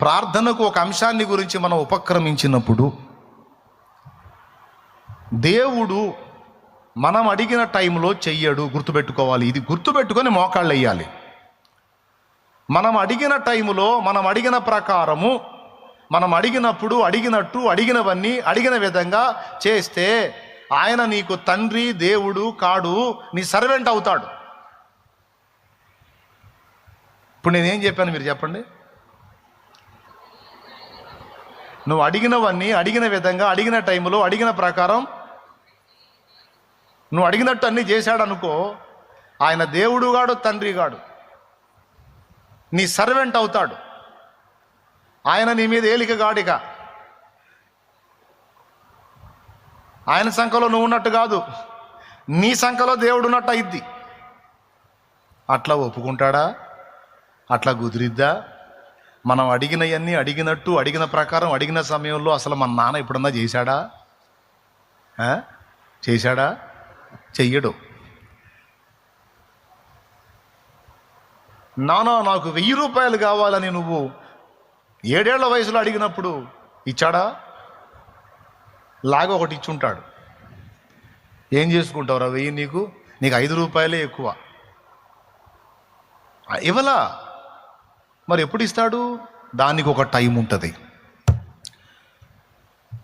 ప్రార్థనకు ఒక అంశాన్ని గురించి మనం ఉపక్రమించినప్పుడు దేవుడు మనం అడిగిన టైంలో చెయ్యడు గుర్తుపెట్టుకోవాలి. ఇది గుర్తుపెట్టుకొని మోకాళ్ళు వేయాలి. మనం అడిగిన టైంలో మనం అడిగిన ప్రకారము మనం అడిగినప్పుడు అడిగినట్టు అడిగినవన్నీ అడిగిన విధంగా చేస్తే ఆయన నీకు తండ్రి దేవుడు కాడు నీ సర్వెంట్ అవుతాడు. ఇప్పుడు నేనేం చెప్పాను మీరు చెప్పండి? నువ్వు అడిగినవన్నీ అడిగిన విధంగా అడిగిన టైంలో అడిగిన ప్రకారం నువ్వు అడిగినట్టు అన్నీ ఆయన దేవుడు ఆయన దేవుడుగాడు తండ్రిగాడు నీ సర్వెంట్ అవుతాడు. ఆయన నీ మీద ఏలికగాడిగా ఆయన సంఖలో నువ్వు ఉన్నట్టు కాదు. నీ సంఖలో దేవుడు ఉన్నట్టు అయింది అట్లా ఒప్పుకుంటాడా? అట్లా కుదిరిద్దా? మనం అడిగినవన్నీ అడిగినట్టు అడిగిన ప్రకారం అడిగిన సమయంలో అసలు మన నాన్న ఎప్పుడన్నా చేశాడా? చేశాడా? చెయ్యడు. నానా నాకు వెయ్యి రూపాయలు కావాలని నువ్వు ఏడేళ్ళ వయసులో అడిగినప్పుడు ఇచ్చాడా? లాగా ఒకటి ఇచ్చుంటాడు. ఏం చేసుకుంటావురా వెయ్యి నీకు? నీకు ఐదు రూపాయలే ఎక్కువ. ఇవ్వలా? మరి ఎప్పుడు ఇస్తాడు? దానికి ఒక టైం ఉంటుంది.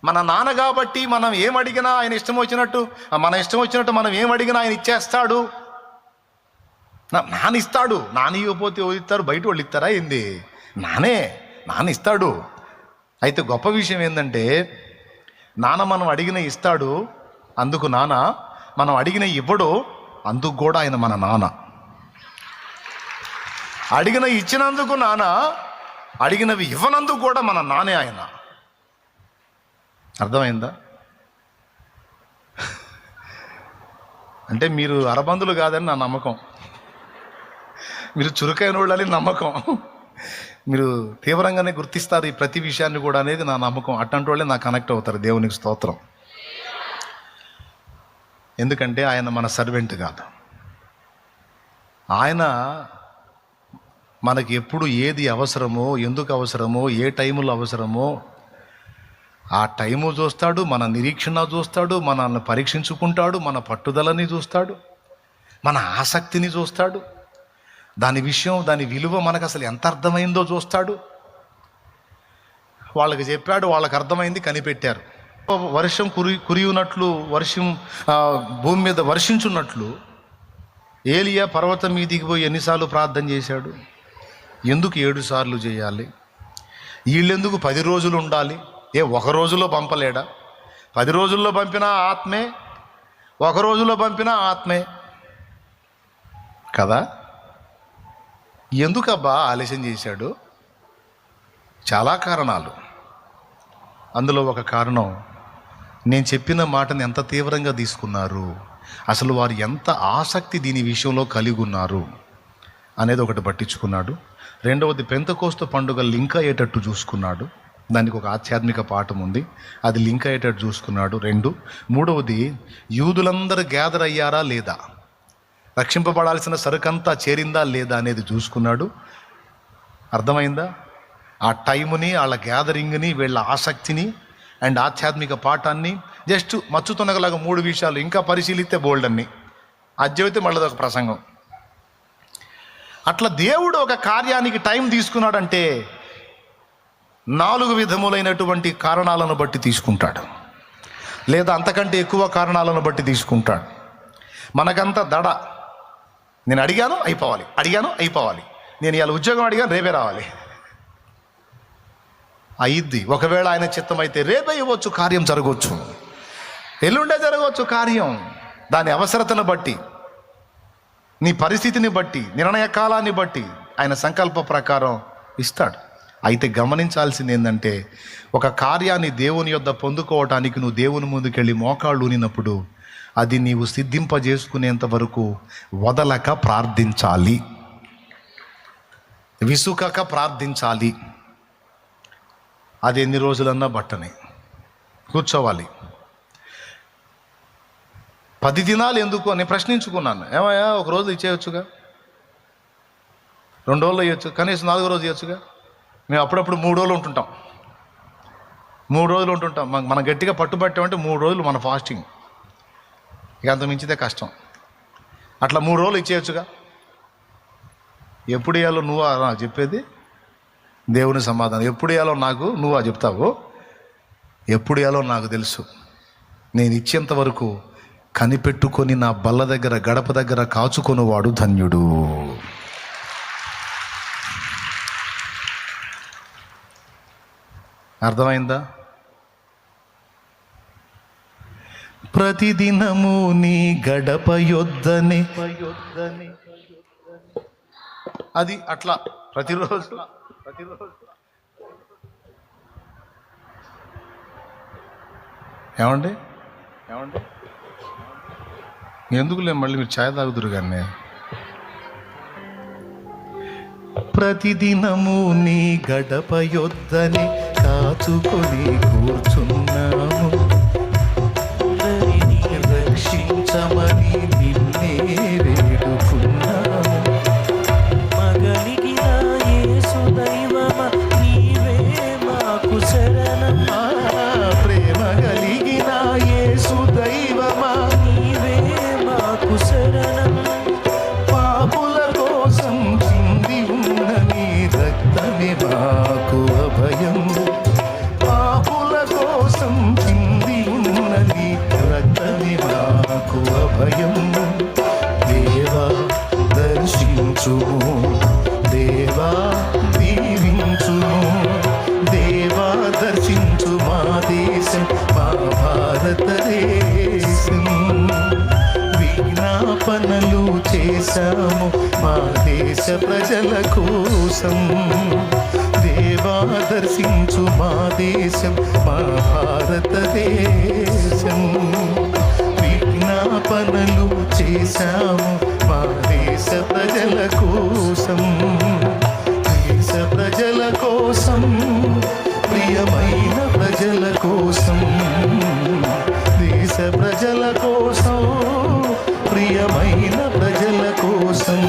మన నాన్న కాబట్టి మనం ఏం అడిగినా ఆయన ఇష్టం వచ్చినట్టు మన ఇష్టం వచ్చినట్టు మనం ఏం అడిగినా ఆయన ఇచ్చేస్తాడు. నాన్న ఇస్తాడు. నాన్న ఇవ్వకపోతే ఇస్తారు? బయట వాళ్ళు ఇస్తారా ఏంది? నానే నాన్న ఇస్తాడు. అయితే గొప్ప విషయం ఏంటంటే నాన్న మనం అడిగిన ఇస్తాడు అందుకు నాన్న మనం అడిగిన ఇవ్వడు అందుకు కూడా ఆయన మన నాన్న. అడిగిన ఇచ్చినందుకు నాన్న అడిగినవి ఇవ్వనందుకు కూడా మన నానే ఆయన. అర్థమైందా? అంటే మీరు అరబందులు కాదని నా నమ్మకం. మీరు చురుకైన వాళ్ళని నమ్మకం. మీరు తీవ్రంగానే గుర్తిస్తారు ఈ ప్రతి విషయాన్ని కూడా అనేది నా నమ్మకం. అట్లాంటి వాళ్ళే నాకు కనెక్ట్ అవుతారు. దేవునికి స్తోత్రం. ఎందుకంటే ఆయన మన సర్వెంట్ కాదు. ఆయన మనకి ఎప్పుడు ఏది అవసరమో ఎందుకు అవసరమో ఏ టైములో అవసరమో ఆ టైము చూస్తాడు మన నిరీక్షణ చూస్తాడు మనల్ని పరీక్షించుకుంటాడు మన పట్టుదలని చూస్తాడు మన ఆసక్తిని చూస్తాడు. దాని విషయం దాని విలువ మనకు అసలు ఎంత అర్థమైందో చూస్తాడు. వాళ్ళకి చెప్పాడు వాళ్ళకి అర్థమైంది కనిపెట్టారు. వర్షం కురి కురియునట్లు వర్షం భూమి మీద వర్షించున్నట్లు ఏలియా పర్వతం మీదికి పోయి ఎన్నిసార్లు ప్రార్థన చేశాడు? ఎందుకు ఏడు సార్లు చేయాలి? వీళ్ళెందుకు పది రోజులు ఉండాలి? ఏ ఒక రోజులో పంపలేడా? పది రోజుల్లో పంపినా ఆత్మే ఒక రోజులో పంపినా ఆత్మే. కదా? ఎందుకబ్బా ఆలస్యం చేశాడు? చాలా కారణాలు. అందులో ఒక కారణం నేను చెప్పిన మాటను ఎంత తీవ్రంగా తీసుకున్నారు? అసలు వారు ఎంత ఆసక్తి దీని విషయంలో కలిగి ఉన్నారు? అనేది ఒకటి పట్టించుకున్నాడు. రెండవది పెంతకోస్తు పండుగ లింక్ అయ్యేటట్టు చూసుకున్నాడు. దానికి ఒక ఆధ్యాత్మిక పాఠం ఉంది. అది లింక్ అయ్యేటట్టు చూసుకున్నాడు రెండు. మూడవది యూదులందరూ గ్యాదర్ అయ్యారా లేదా? రక్షింపబడాల్సిన సరుకంతా చేరిందా లేదా అనేది చూసుకున్నాడు. అర్థమైందా? ఆ టైముని వాళ్ళ గ్యాదరింగ్ని వీళ్ళ ఆసక్తిని అండ్ ఆధ్యాత్మిక పాఠాన్ని జస్ట్ మచ్చుతునగలాగా మూడు విషయాలు ఇంకా పరిశీలిస్తే బోల్డ్ అన్ని. అద్యైతే మళ్ళీ ఒక ప్రసంగం. అట్లా దేవుడు ఒక కార్యానికి టైం తీసుకున్నాడంటే నాలుగు విధములైనటువంటి కారణాలను బట్టి తీసుకుంటాడు. లేదా అంతకంటే ఎక్కువ కారణాలను బట్టి తీసుకుంటాడు. మనకంత దడ. నేను అడిగాను అయిపోవాలి. అడిగాను అయిపోవాలి. నేను ఇవాళ ఉద్యోగం అడిగాను రేపే రావాలి. అయిద్ది. ఒకవేళ ఆయన చిత్తం అయితే రేపే ఇవ్వచ్చు కార్యం జరగవచ్చు. ఎల్లుండే జరగవచ్చు కార్యం. దాని అవసరతను బట్టి. నీ పరిస్థితిని బట్టి నిర్ణయ కాలాన్ని బట్టి ఆయన సంకల్ప ప్రకారం ఇస్తాడు. అయితే గమనించాల్సింది ఏంటంటే ఒక కార్యాన్ని దేవుని యొద్ద పొందుకోవటానికి నువ్వు దేవుని ముందుకెళ్ళి మోకాళ్ళు ఊనినప్పుడు అది నీవు సిద్ధింపజేసుకునేంత వరకు వదలక ప్రార్థించాలి. విసుకక ప్రార్థించాలి. అది ఎన్ని రోజులన్నా బట్టనే. కూర్చోవాలి. పది దినాలు ఎందుకు? అని ప్రశ్నించుకున్నాను. ఏమయ్యా ఒక రోజు ఇచ్చేయచ్చుగా? రెండు రోజులు ఇవ్వచ్చు కనీసం నాలుగో రోజు ఇవ్వచ్చుగా మేము అప్పుడప్పుడు మూడు రోజులు ఉంటుంటాం. మూడు రోజులు ఉంటుంటాం. మనం గట్టిగా పట్టుబట్టామంటే మూడు రోజులు మన ఫాస్టింగ్. ఇక అంత మించితే కష్టం. అట్లా మూడు రోజులు ఇచ్చేయచ్చుగా? ఎప్పుడు ఇవ్వాలో నువ్వా నాకు చెప్పేది? దేవుని సమాధానం. ఎప్పుడు ఇవ్వాలో నాకు నువ్వా చెప్తావు? ఎప్పుడు ఇవ్వాలో నాకు తెలుసు. నేను ఇచ్చేంత వరకు కనిపెట్టుకొని నా బల్ల దగ్గర గడప దగ్గర కాచుకొనివాడు ధన్యుడు. అర్థమైందా? ప్రతిదినము నీ గడప యొద్దని. అది అట్లా ప్రతిరోజు. ప్రతిరోజు ఏమండి? ఏమండి? ఎందుకులే మళ్ళీ మీరు ఛాయ్ తాగుతురు కానీ ప్రతిదినము నీ గడప యొద్దని కాచుకొని కూర్చున్నాము. దేశ ప్రజల కోసం ప్రియమైన ప్రజల కోసం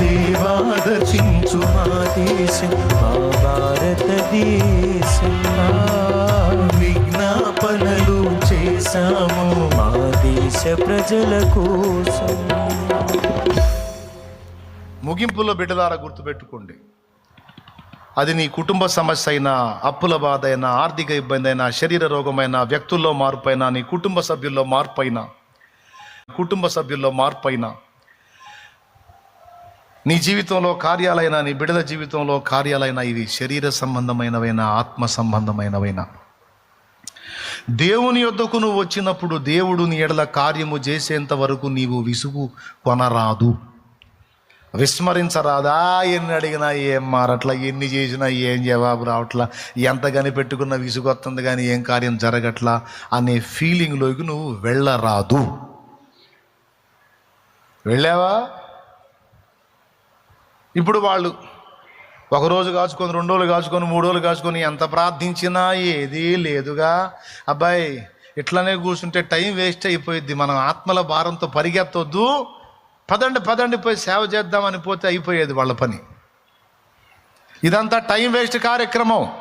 దేవాదర్శించు మా దేశం మా భారతదేశం. విజ్ఞాపనలు చేశాము మా దేశ ప్రజల కోసం. ముగింపులో బిడ్డదార గుర్తుపెట్టుకోండి. అది నీ కుటుంబ సమస్య అయినా అప్పుల బాధ అయినా ఆర్థిక ఇబ్బంది అయినా శరీర రోగమైనా వ్యక్తుల్లో మార్పు అయినా నీ కుటుంబ సభ్యుల్లో మార్పు అయినా కుటుంబ సభ్యుల్లో మార్పు అయినా నీ జీవితంలో కార్యాలైనా నీ బిడ్డల జీవితంలో కార్యాలైనా ఇవి శరీర సంబంధమైనవైనా ఆత్మ సంబంధమైనవైనా. దేవుని యొద్దకు నువ్వు వచ్చినప్పుడు దేవుడు నీ ఎడల కార్యము చేసేంత వరకు నీవు విసుగు కొనరాదు. విస్మరించరాదా? ఎన్ని అడిగినా ఏం మారట్లా? ఎన్ని చేసినా ఏం జవాబు రావట్లా? ఎంత కనిపెట్టుకున్న విసుగొస్తుంది కానీ ఏం కార్యం జరగట్లా? అనే ఫీలింగ్లోకి నువ్వు వెళ్ళరాదు. వెళ్ళావా? ఇప్పుడు వాళ్ళు ఒక రోజు కాచుకొని రెండు రోజులు కాచుకొని మూడు రోజులు కాచుకొని ఎంత ప్రార్థించినా ఏదీ లేదుగా. అబ్బాయి ఇట్లనే కూర్చుంటే టైం వేస్ట్ అయిపోయిద్ది. మనం ఆత్మల భారంతో పరిగెత్తొద్దు. పదండి పదండి పోయి సేవ చేద్దామని పోతే అయిపోయేది వాళ్ళ పని. ఇదంతా టైం వేస్ట్ కార్యక్రమం.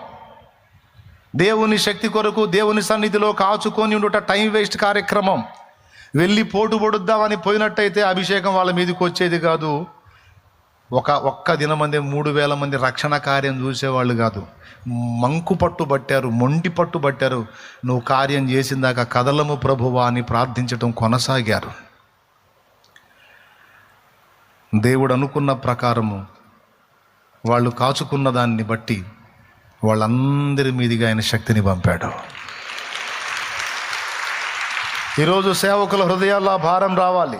దేవుని శక్తి కొరకు దేవుని సన్నిధిలో కాచుకొని ఉండుట టైం వేస్ట్ కార్యక్రమం. వెళ్ళి పోటు పొడుద్దామని పోయినట్టయితే అభిషేకం వాళ్ళ మీదకి వచ్చేది కాదు. ఒక ఒక్క దినమంది మూడు వేల మంది రక్షణ కార్యం చూసేవాళ్ళు కాదు. మంకు పట్టు పట్టారు మొండి పట్టు పట్టారు నువ్వు కార్యం చేసిందాక కదలము ప్రభువా అని ప్రార్థించటం కొనసాగారు. దేవుడు అనుకున్న ప్రకారము వాళ్ళు కాచుకున్న దాన్ని బట్టి వాళ్ళందరి మీదిగా ఆయన శక్తిని పంపాడు. ఈరోజు సేవకుల హృదయాల్లో భారం రావాలి.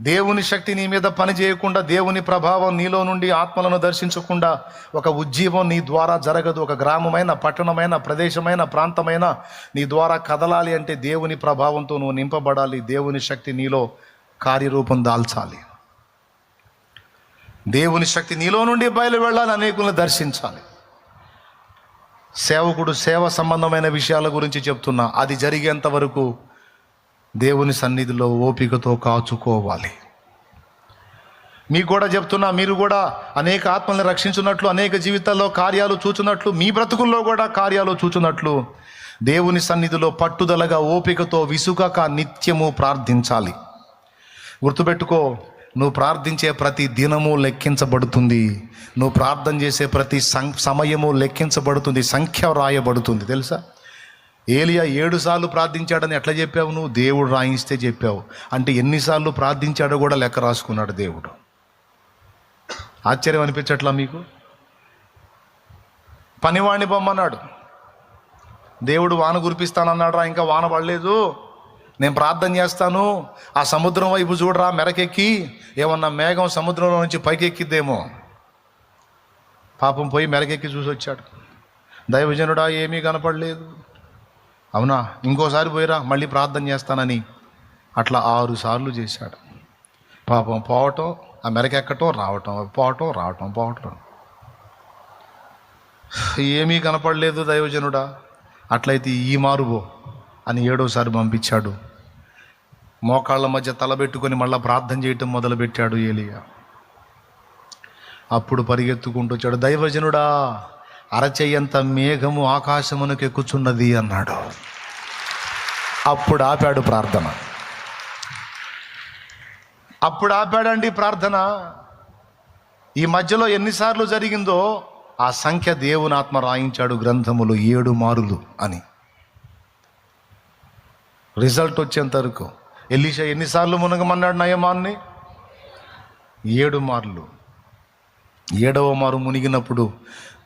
దేవుని శక్తి నీ మీద పని చేయకుండా దేవుని ప్రభావం నీలో నుండి ఆత్మలను దర్శించకుండా ఒక ఉజ్జీవం నీ ద్వారా జరగదు. ఒక గ్రామమైన పట్టణమైన ప్రదేశమైన ప్రాంతమైన నీ ద్వారా కదలాలి అంటే దేవుని ప్రభావంతో నువ్వు నింపబడాలి. దేవుని శక్తి నీలో కార్యరూపం దాల్చాలి. దేవుని శక్తి నీలో నుండి బయలు వెళ్ళాలి అనేకులను దర్శించాలి. సేవకుడు సేవ సంబంధమైన విషయాల గురించి చెప్తున్నా అది జరిగేంత వరకు దేవుని సన్నిధిలో ఓపికతో కాచుకోవాలి. మీకు కూడా చెప్తున్నా మీరు కూడా అనేక ఆత్మల్ని రక్షించున్నట్లు అనేక జీవితాల్లో కార్యాలు చూచున్నట్లు మీ బ్రతుకుల్లో కూడా కార్యాలు చూచున్నట్లు దేవుని సన్నిధిలో పట్టుదలగా ఓపికతో విసుగక నిత్యము ప్రార్థించాలి. గుర్తుపెట్టుకో నువ్వు ప్రార్థించే ప్రతి దినము లెక్కించబడుతుంది. నువ్వు ప్రార్థన చేసే ప్రతి సం సమయము లెక్కించబడుతుంది. సంఖ్య రాయబడుతుంది తెలుసా? ఏలియా ఏడు సార్లు ప్రార్థించాడని ఎట్లా చెప్పావు నువ్వు? దేవుడు రాయిస్తే చెప్పావు. అంటే ఎన్నిసార్లు ప్రార్థించాడో కూడా లెక్క రాసుకున్నాడు దేవుడు. ఆశ్చర్యం అనిపించట్లా మీకు? పనివాణ్ణి బొమ్మన్నాడు. దేవుడు వాన కురిపిస్తానన్నాడు రా ఇంకా వాన పడలేదు. నేను ప్రార్థన చేస్తాను. ఆ సముద్రం వైపు చూడరా మెరకెక్కి. ఏమన్నా మేఘం సముద్రంలో నుంచి పైకెక్కిద్దేమో. పాపం పోయి మెరకెక్కి చూసి వచ్చాడు. దైవజనుడా ఏమీ కనపడలేదు. అవునా? ఇంకోసారి పోయిరా మళ్ళీ ప్రార్థన చేస్తానని. అట్లా ఆరు సార్లు చేశాడు. పాపం పోవటం ఆ మెరకెక్కటం రావటం పోవటం రావటం పోవటం. ఏమీ కనపడలేదు దైవజనుడా. అట్లయితే ఈ మారుబో అని ఏడోసారి పంపించాడు. మోకాళ్ళ మధ్య తలబెట్టుకొని మళ్ళీ ప్రార్థన చేయటం మొదలుపెట్టాడు ఏలియా. అప్పుడు పరిగెత్తుకుంటూ వచ్చాడు దైవజనుడా అరచెయ్యంత మేఘము ఆకాశమునకు ఎక్కుచున్నది అన్నాడు. అప్పుడు ఆపాడు ప్రార్థన. అప్పుడు ఆపాడండి ప్రార్థన. ఈ మధ్యలో ఎన్నిసార్లు జరిగిందో ఆ సంఖ్య దేవునాత్మ రాయించాడు గ్రంథములు ఏడు మారులు అని. రిజల్ట్ వచ్చేంత వరకు ఎలీషా ఎన్నిసార్లు మునగమన్నాడు నయమాన్ని? ఏడు మార్లు. ఏడవ మారు మునిగినప్పుడు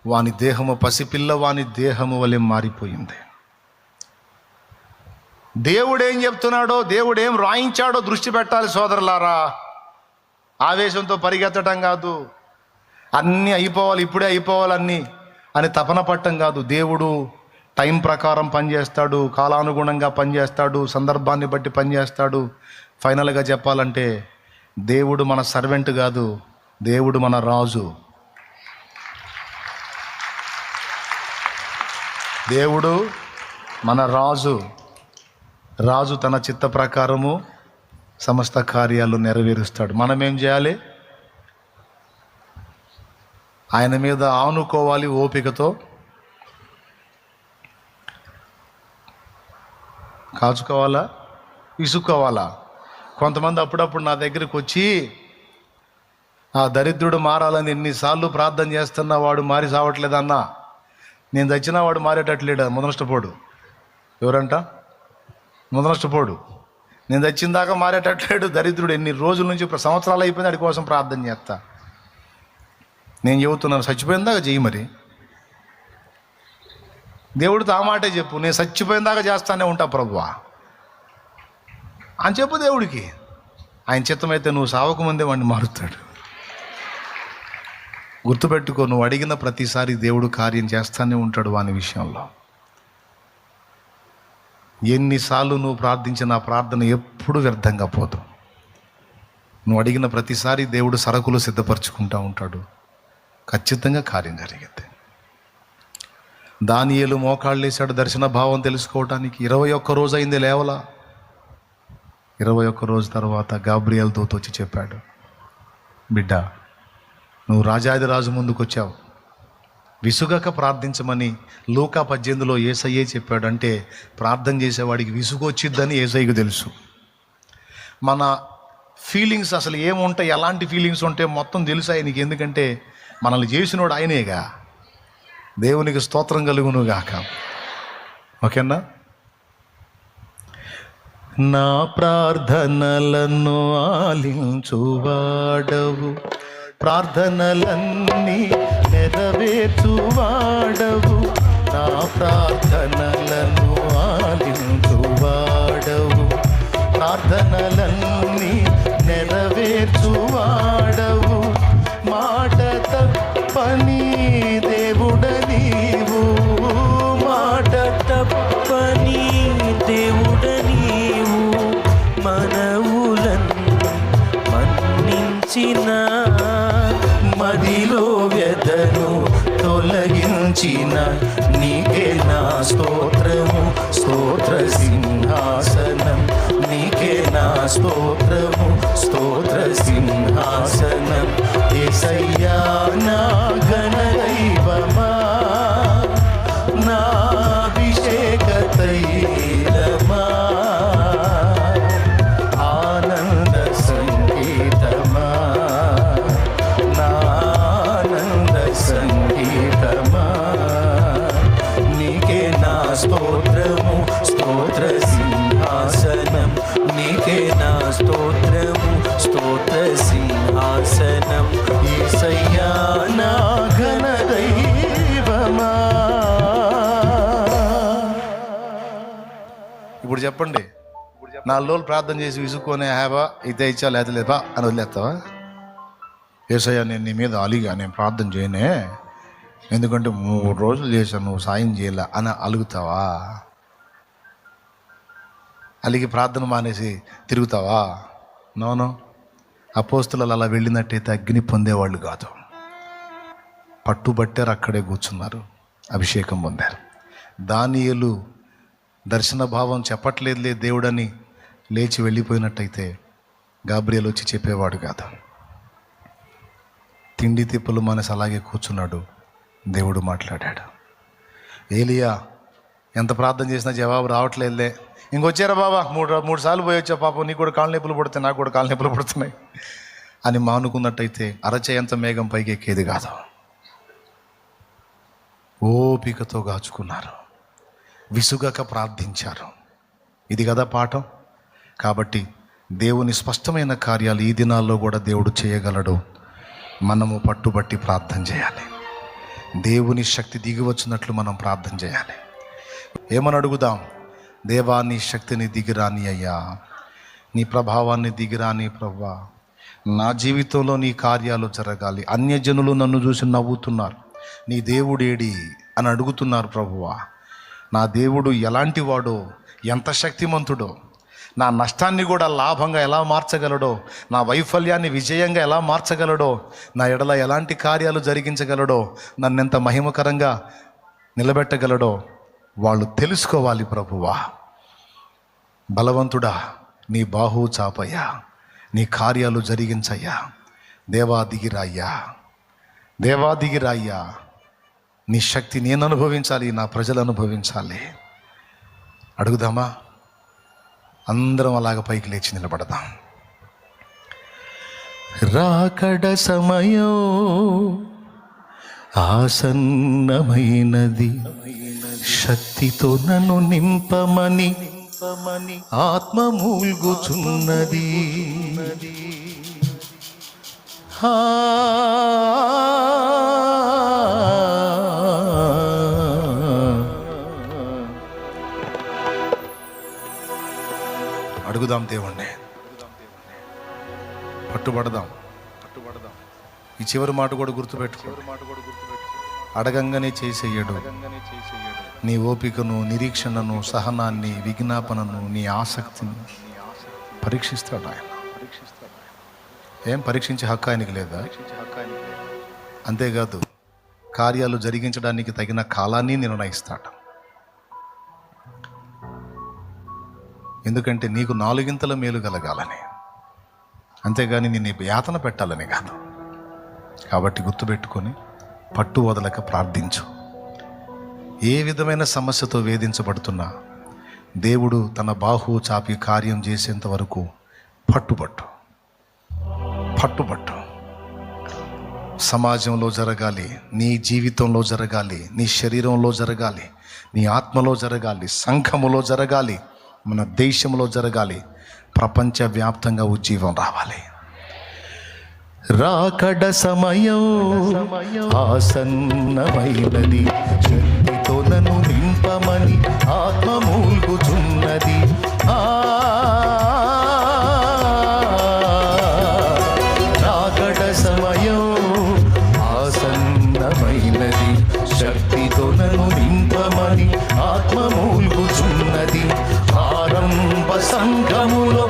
వాని దేహము పసిపిల్ల వాని దేహము వలె మారిపోయింది. దేవుడేం చెప్తున్నాడో దేవుడేం రాయించాడో దృష్టి పెట్టాలి సోదరులారా. ఆవేశంతో పరిగెత్తడం కాదు. అన్నీ అయిపోవాలి ఇప్పుడే అయిపోవాలి అన్నీ అని తపన పట్టం కాదు. దేవుడు టైం ప్రకారం పనిచేస్తాడు కాలానుగుణంగా పనిచేస్తాడు సందర్భాన్ని బట్టి పనిచేస్తాడు. ఫైనల్గా చెప్పాలంటే దేవుడు మన సర్వెంట్ కాదు దేవుడు మన రాజు. దేవుడు మన రాజు. రాజు తన చిత్త ప్రకారము సమస్త కార్యాలు నెరవేరుస్తాడు. మనం ఏం చేయాలి? ఆయన మీద ఆనుకోవాలి ఓపికతో. కాచుకోవాలా? ఇసుకోవాలా కొంతమంది అప్పుడప్పుడు నా దగ్గరికి వచ్చి ఆ దరిద్రుడు మారాలని ఎన్నిసార్లు ప్రార్థన చేస్తున్నా వాడు మారి సావట్లేదన్నా. నేను చచ్చినా వాడు మారేటట్లేడు ముదనష్టపోడు ఎవరంట? ముదనష్టపోడు నేను చచ్చిన దాకా మారేటట్లేడు దరిద్రుడు. ఎన్ని రోజుల నుంచి సంవత్సరాలు అయిపోయింది వాడి కోసం ప్రార్థన చేస్తా. నేను చెబుతున్నాను చచ్చిపోయిందాక చెయ్యి మరి. దేవుడితో ఆ మాటే చెప్పు నేను చచ్చిపోయిన దాకా చేస్తానే ఉంటా ప్రభువా. అని చెప్పు దేవుడికి. ఆయన చిత్తమైతే నువ్వు సావక ముందే వాడిని మారుతాడు. గుర్తుపెట్టుకో నువ్వు అడిగిన ప్రతిసారి దేవుడు కార్యం చేస్తానే ఉంటాడు వాని విషయంలో. ఎన్నిసార్లు నువ్వు ప్రార్థించిన ప్రార్థన ఎప్పుడు వ్యర్థంగా పోదు. నువ్వు అడిగిన ప్రతిసారి దేవుడు సరుకులు సిద్ధపరచుకుంటూ ఉంటాడు. ఖచ్చితంగా కార్యం జరిగింది దానియలు మోకాళ్ళు వేసాడు దర్శన భావం తెలుసుకోవటానికి. ఇరవై ఒక్క రోజు అయింది లేవలా? ఇరవై ఒక్క రోజు తర్వాత గాబ్రియల్ దూత వచ్చి చెప్పాడు. బిడ్డ నువ్వు రాజాది రాజు ముందుకు వచ్చావు విసుగక ప్రార్థించమని లూకా పద్దెనిమిదిలో ఏసయ్యే చెప్పాడు అంటే ప్రార్థన చేసేవాడికి విసుగు వచ్చిద్దని ఏసయ్యకు తెలుసు. మన ఫీలింగ్స్ అసలు ఏముంటాయి? ఎలాంటి ఫీలింగ్స్ ఉంటాయి మొత్తం తెలుసు ఆయనకి. ఎందుకంటే మనల్ని చేసినోడు ఆయనేగా. దేవునికి స్తోత్రం కలుగును గాక. ఓకేనా? నా ప్రార్థనలను ఆలించువాడవు. ప్రార్థనలన్నీ నెరవేర్చువాడవు. నా ప్రార్థనలను ఆలించువాడవు. ప్రార్థనలన్నీ మదిలో వ్యధను తొలగించిన నీకే నా స్తోత్రము. స్తోత్ర సింహాసనం నీకే నా స్తోత్రము. స్తోత్ర సింహాసనం ఏసయ్యా నా గణ దైవమా ఇప్పుడు చెప్పండి. నాలుగు రోజులు ప్రార్థన చేసి విసుక్కొని హ్యాబా ఇదే ఇచ్చా లేదా లేదా అని వదిలేస్తావా? ఏసయ్యా నేను నీ మీద అలిగా నేను ప్రార్థన చేయనే. ఎందుకంటే మూడు రోజులు చేశాను నువ్వు సాయం చేయలే అని అలుగుతావా? అలిగి ప్రార్థన మానేసి తిరుగుతావా? నోను అపోస్తులు అలా వెళ్ళినట్టయితే అగ్ని పొందేవాళ్ళు కాదు. పట్టుబట్టారు అక్కడే కూర్చున్నారు. అభిషేకం పొందారు. దానియలు దర్శన భావం చెప్పట్లేదులే దేవుడని లేచి వెళ్ళిపోయినట్టయితే గాబ్రియల్ వచ్చి చెప్పేవాడు కాదు. తిండి తిప్పలు మనసు అలాగే కూర్చున్నాడు. దేవుడు మాట్లాడాడు. ఏలియా ఎంత ప్రార్థన చేసినా జవాబు రావట్లేదులే. ఇంకొచ్చారా బాబా? మూడు మూడు సార్లు పోయి వచ్చా పాపం? నీకు కూడా కాళ్ళ నొప్పులు పడుతున్నాయి నాకు కూడా కాళ్ళ నొప్పులు పడుతున్నాయి అని మానుకున్నట్టయితే అరచేయంత మేఘం పైకి ఎక్కేది కాదు. ఓపికతో గాచుకున్నారు. విసుగక ప్రార్థించారు. ఇది కదా పాఠం? కాబట్టి దేవుని స్పష్టమైన కార్యాలు ఈ దినాల్లో కూడా దేవుడు చేయగలడు. మనము పట్టుబట్టి ప్రార్థన చేయాలి. దేవుని శక్తి దిగి వచ్చినట్లు మనం ప్రార్థన చేయాలి. ఏమని అడుగుదాం? దేవా నీ శక్తిని దిగిరాని అయ్యా. నీ ప్రభావాన్ని దిగిరాని ప్రభా నా జీవితంలో నీ కార్యాలు జరగాలి. అన్యజనులు నన్ను చూసి నవ్వుతున్నారు. నీ దేవుడేడి అని అడుగుతున్నారు ప్రభువా నా దేవుడు ఎలాంటి వాడో ఎంత శక్తిమంతుడో నా నష్టాన్ని కూడా లాభంగా ఎలా మార్చగలడో నా వైఫల్యాన్ని విజయంగా ఎలా మార్చగలడో నా ఎడల ఎలాంటి కార్యాలు జరిగించగలడో నన్నెంత మహిమకరంగా నిలబెట్టగలడో వాళ్ళు తెలుసుకోవాలి ప్రభువా. బలవంతుడా నీ బాహు చాపయ్యా నీ కార్యాలు జరిగించయ్యా. దేవా దిగిరాయ్యా నీ శక్తి నేను అనుభవించాలి నా ప్రజలు అనుభవించాలి. అడుగుదామా? అందరం అలాగ పైకి లేచి నిలబడదాం. రాకడ సమయో ఆసన్నమైనది శక్తితో నన్ను నింపమని ఆత్మ మూల్గుచున్నది. హా అడుగుదాం దేవుణ్ణి. పట్టుబడదాం. పట్టుబడదాం ఈ చివరి మాట కూడా గుర్తుపెట్టుకో. అడగంగానే చేసేయడు. నీ ఓపికను నిరీక్షణను సహనాన్ని విజ్ఞాపనను నీ ఆసక్తిని పరీక్షిస్తాడు ఆయన. ఏం పరీక్షించే హక్కు ఆయనకి లేదా? అంతేకాదు కార్యాలు జరిగించడానికి తగిన కాలాన్ని నిర్ణయిస్తాడు. ఎందుకంటే నీకు నాలుగింతల మేలు కలగాలని. అంతేగాని నిన్ను యాతన పెట్టాలని కాదు. కాబట్టి గుర్తుపెట్టుకొని పట్టు వదలక ప్రార్థించు. ఏ విధమైన సమస్యతో వేధించబడుతున్నా దేవుడు తన బాహు చాపి కార్యం చేసేంత వరకు పట్టుబట్టు. పట్టుబట్టు. సమాజంలో జరగాలి నీ జీవితంలో జరగాలి నీ శరీరంలో జరగాలి నీ ఆత్మలో జరగాలి సంఘములో జరగాలి మన దేశంలో జరగాలి. ప్రపంచవ్యాప్తంగా ఉజ్జీవం రావాలి. రాకడ సమయం ఆసన్నమైనది. శక్తితో నన్ను నింపమని సంఘములో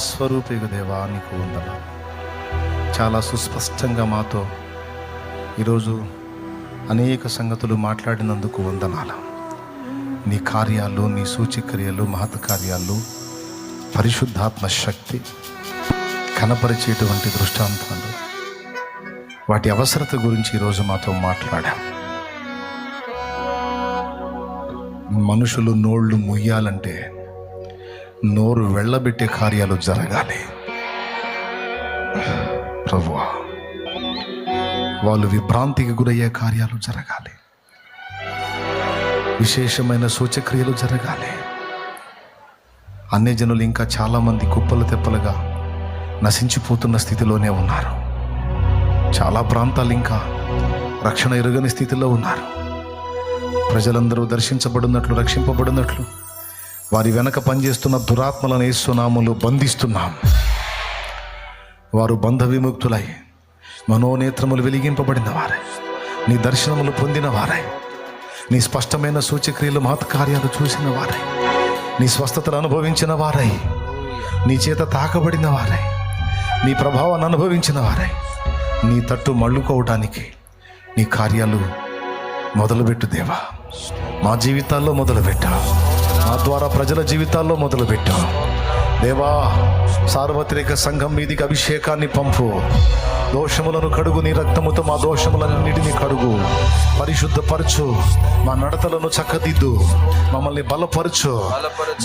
ప్రేమాస్వరూపిక దేవా నీకు వందన చాలా సుస్పష్టంగా మాతో ఈరోజు అనేక సంగతులు మాట్లాడినందుకు వందనాలు. నీ కార్యాలు నీ సూచిక్రియలు మహత్ కార్యాలు పరిశుద్ధాత్మ శక్తి కనపరిచేటువంటి దృష్టాంతాలు వాటి అవసరత గురించి ఈరోజు మాతో మాట్లాడాం. మనుషులు నోళ్ళు ముయ్యాలంటే నోరు వెళ్ళబెట్టే కార్యాలు జరగాలి. ప్రభువా వాళ్ళు విభ్రాంతికి గురయ్యే కార్యాలు జరగాలి. విశేషమైన సూచక్రియలు జరగాలి. అన్ని జనులు ఇంకా చాలామంది కుప్పలు తెప్పలుగా నశించిపోతున్న స్థితిలోనే ఉన్నారు. చాలా ప్రాంతాలు ఇంకా రక్షణ ఎరుగని స్థితిలో ఉన్నారు. ప్రజలందరూ దర్శించబడినట్లు రక్షింపబడినట్లు వారి వెనక పనిచేస్తున్న దురాత్మలను ఏసునాములు బంధిస్తున్నాం. వారు బంధ విముక్తులై మనోనేత్రములు వెలిగింపబడిన వారే నీ దర్శనములు పొందిన వారే నీ స్పష్టమైన సూచక్రియలు మహత్కార్యాలు చూసిన వారై నీ స్వస్థతలు అనుభవించిన వారై నీ చేత తాకబడిన వారై నీ ప్రభావాన్ని అనుభవించిన వారై నీ తట్టు మళ్ళుకోవడానికి నీ కార్యాలు మొదలుపెట్టు దేవా. మా జీవితాల్లో మొదలుపెట్టా మా ద్వారా ప్రజల జీవితాల్లో మొదలుపెట్టా దేవా సార్వత్రిక సంఘం మీదికి అభిషేకాన్ని పంపు. దోషములను కడుగు నీ రక్తముతో మా దోషములన్నిటినీ కడుగు. పరిశుద్ధపరచు మా నడతలను చక్కదిద్దు. మమ్మల్ని బలపరచు.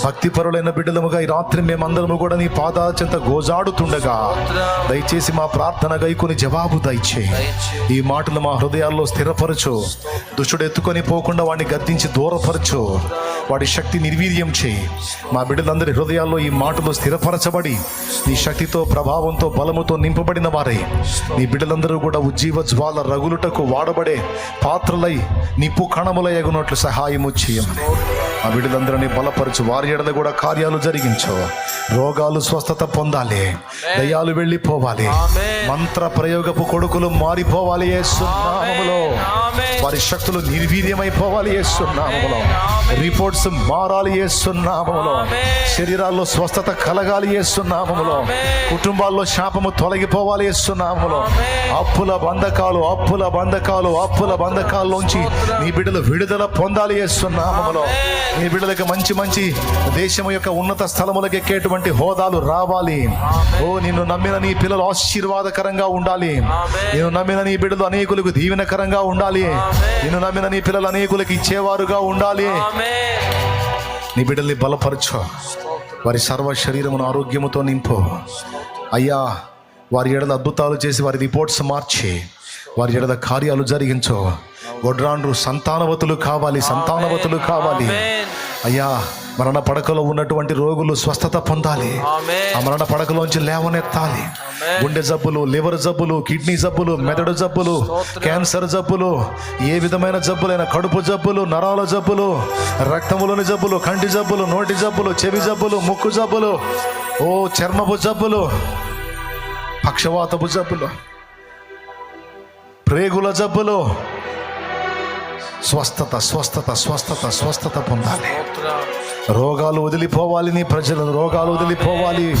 భక్తిపరులైన బిడ్డలముగా ఈ రాత్రి మేమందరము కూడా నీ పాదాల చెంత గోజాడుతుండగా దయచేసి మా ప్రార్థన గైకుని జవాబు దయచేయి ఈ మాటలు మా హృదయాల్లో స్థిరపరచు. దుష్టుడు ఎత్తుకొని పోకుండా వాడిని గద్దించి దూరపరచు. వాడి శక్తి నిర్వీర్యం చేయి. మా బిడ్డలందరి హృదయాల్లో ఈ మాటలు స్థిరపరచబడి నీ శక్తితో ప్రభావంతో బలముతో నింపబడిన వారై. నీ బిడ్డలందరూ కూడా ఉజ్జీవ జ్వాల రగులుటకు వాడబడే పాత్రలై నిప్పు కణములయ్యగునట్లు ఎగునట్లు సహాయము చేయమని ఆ బిడ్డలందరినీ బలపరచు వారి ఎడల కూడా కార్యాలు జరిగించు. రోగాలు స్వస్థత పొందాలి. దయ్యాలు వెళ్ళిపోవాలి. మంత్ర ప్రయోగపు కొడుకులు మారిపోవాలి వారి శక్తులు నిర్వీర్యమైపోవాలి యేసునామములో రిపోర్ట్స్ మారాలి యేసునామములో శరీరాల్లో స్వస్థత కలగాలి యేసునామములో కుటుంబాల్లో శాపము తొలగిపోవాలి యేసునామములో అప్పుల బంధకాలు అప్పుల బంధకాలు అప్పుల బంధకాల్లోంచి నీ బిడ్డలు విడుదల పొందాలి యేసునామములో నీ బిడ్డలకు మంచి మంచి దేశం యొక్క ఉన్నత స్థలములకు ఎక్కేటువంటి హోదాలు రావాలి. ఓ నిన్ను నమ్మిన నీ పిల్లలు ఆశీర్వాదకరంగా ఉండాలి. నేను నమ్మిన నీ బిడ్డలు అనేకులకు దీవెనకరంగా ఉండాలి. నిన్ను నమ్మిన నీ పిల్లలు అనేకులకు ఇచ్చేవారుగా ఉండాలి. నీ బిడ్డల్ని బలపరచు. వారి సర్వ శరీరమును ఆరోగ్యముతో నింపు. అయ్యా వారి ఎడల అద్భుతాలు చేసి వారి రిపోర్ట్స్ మార్చి. వారి ఎడల కార్యాలు జరిగించు. గొడ్రాండ్రు సంతానవతులు కావాలి సంతానవతులు కావాలి. అయ్యా మరణ పడకలో ఉన్నటువంటి రోగులు స్వస్థత పొందాలి. ఆ మరణ పడకలోంచి లేవనెత్తాలి. గుండె జబ్బులు లివర్ జబ్బులు కిడ్నీ జబ్బులు మెదడు జబ్బులు క్యాన్సర్ జబ్బులు ఏ విధమైన జబ్బులైన కడుపు జబ్బులు నరాల జబ్బులు రక్తములోని జబ్బులు కంటి జబ్బులు నోటి జబ్బులు చెవి జబ్బులు ముక్కు జబ్బులు ఓ చర్మపు జబ్బులు పక్షవాతపు జబ్బులు ప్రేగుల జబ్బులు స్వస్థత స్వస్థత స్వస్థత స్వస్థత పొందాలి. రోగాలు వదిలిపోవాలి నీ ప్రజలు రోగాలు వదిలిపోవాలి.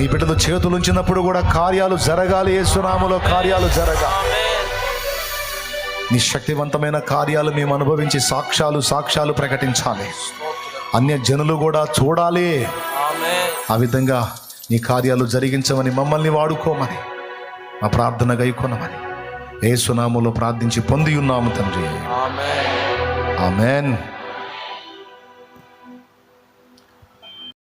నీ బిడ్డలు చేతులు ఉంచినప్పుడు కూడా కార్యాలు జరగాలి యేసునామలో కార్యాలు జరగాలి. నీ శక్తివంతమైన కార్యాలు మేము అనుభవించి సాక్ష్యాలు సాక్ష్యాలు ప్రకటించాలి. అన్య జనులు కూడా చూడాలి. ఆ విధంగా నీ కార్యాలు జరిగించమని మమ్మల్ని వాడుకోమని మా ప్రార్థన గైకొనమని ఏ సునాములో ప్రార్థించి పొంది ఉన్నాము తండ్రి. ఆమెన్.